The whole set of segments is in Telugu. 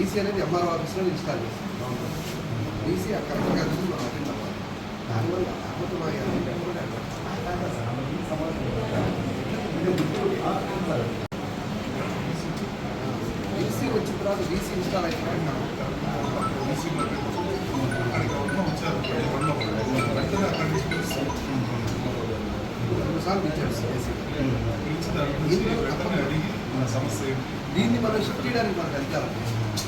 ఈసీ అనేది ఎంఆర్ఓ ఆఫీస్లో ఇన్స్టాల్ చేస్తాం ఈసీ అక్కడ బీసీ వచ్చిన తర్వాత బీసీ ఇన్స్టాల్ అయిపోయి బీసీ దీన్ని మనం షిఫ్ట్ చేయడానికి మనకు అధికారం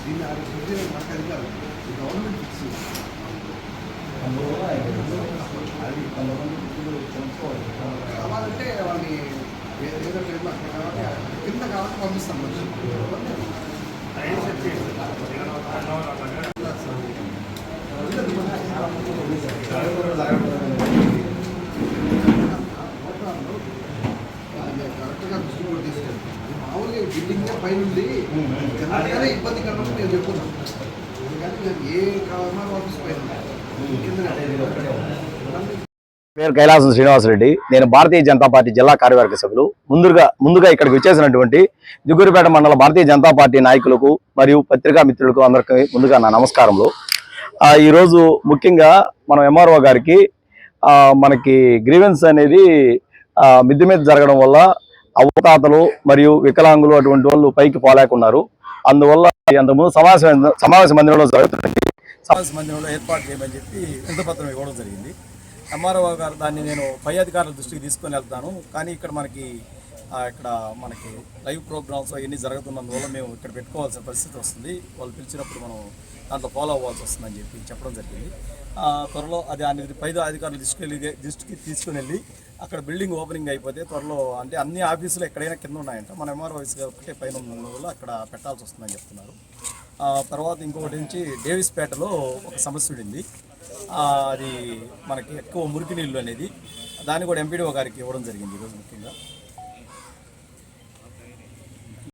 దీన్ని ఆ షిఫ్ట్ చేయడానికి మనకు అధికారం లేదు. ఫిక్స్ కావాలంటే వాళ్ళని ఏదో టైంలో అక్కడ కావాలి కింద కావాలంటే పంపిస్తాం కరెక్ట్గా దృష్టిలో తీసుకెళ్ళి మామూలుగా బిల్డింగ్ పైన ఉంది ఇబ్బంది కన్నట్టు నేను చెప్పున్నాను కానీ నేను ఏ కావాలన్నా ఆఫీస్ పైన పేరు కైలాసం శ్రీనివాసరెడ్డి నేను భారతీయ జనతా పార్టీ జిల్లా కార్యవర్గ సభ్యులు. ముందుగా ముందుగా ఇక్కడికి వచ్చేసినటువంటి దిగురుపేట మండల భారతీయ జనతా పార్టీ నాయకులకు మరియు పత్రికా మిత్రులకు అందరికీ ముందుగా నా నమస్కారములు. ఈరోజు ముఖ్యంగా మనం ఎంఆర్ఓ గారికి మనకి గ్రీవెన్స్ అనేది మిద్ది మీద జరగడం వల్ల అవతాతలు మరియు వికలాంగులు అటువంటి వాళ్ళు పైకి పోలేకున్నారు. అందువల్ల అంతకుముందు సమావేశం సమావేశ మందిరంలో జరుగుతుంది సమాజ మందిరంలో ఏర్పాటు చేయమని చెప్పి వింతపత్రం ఇవ్వడం జరిగింది. ఎంఆర్ఓ గారు దాన్ని నేను పై అధికారుల దృష్టికి తీసుకొని వెళ్తాను. కానీ ఇక్కడ మనకి ఇక్కడ మనకి లైవ్ ప్రోగ్రామ్స్ అవన్నీ జరుగుతున్నందువల్ల మేము ఇక్కడ పెట్టుకోవాల్సిన పరిస్థితి వస్తుంది. వాళ్ళు పిలిచినప్పుడు మనం దాంట్లో ఫాలో అవ్వాల్సి వస్తుందని చెప్పి చెప్పడం జరిగింది. త్వరలో అది అనేది పై అధికారులు తీసుకెళ్ళి దృష్టికి తీసుకుని వెళ్ళి అక్కడ బిల్డింగ్ ఓపెనింగ్ అయిపోతే త్వరలో అంటే అన్ని ఆఫీసులు ఎక్కడైనా కింద ఉన్నాయంట. మన ఎంఆర్ఓ ఆఫీస్ ఒకటే పైన ఉన్నందువల్ల అక్కడ పెట్టాల్సి వస్తుందని చెప్తున్నారు. తర్వాత ఇంకొకటి నుంచి డేవిస్పేటలో ఒక సమస్య ఉండింది. అది మనకి ఎక్కువ మురికి నీళ్ళు అనేది దాన్ని కూడా ఎంపీడీఓ గారికి ఇవ్వడం జరిగింది ఈరోజు ముఖ్యంగా.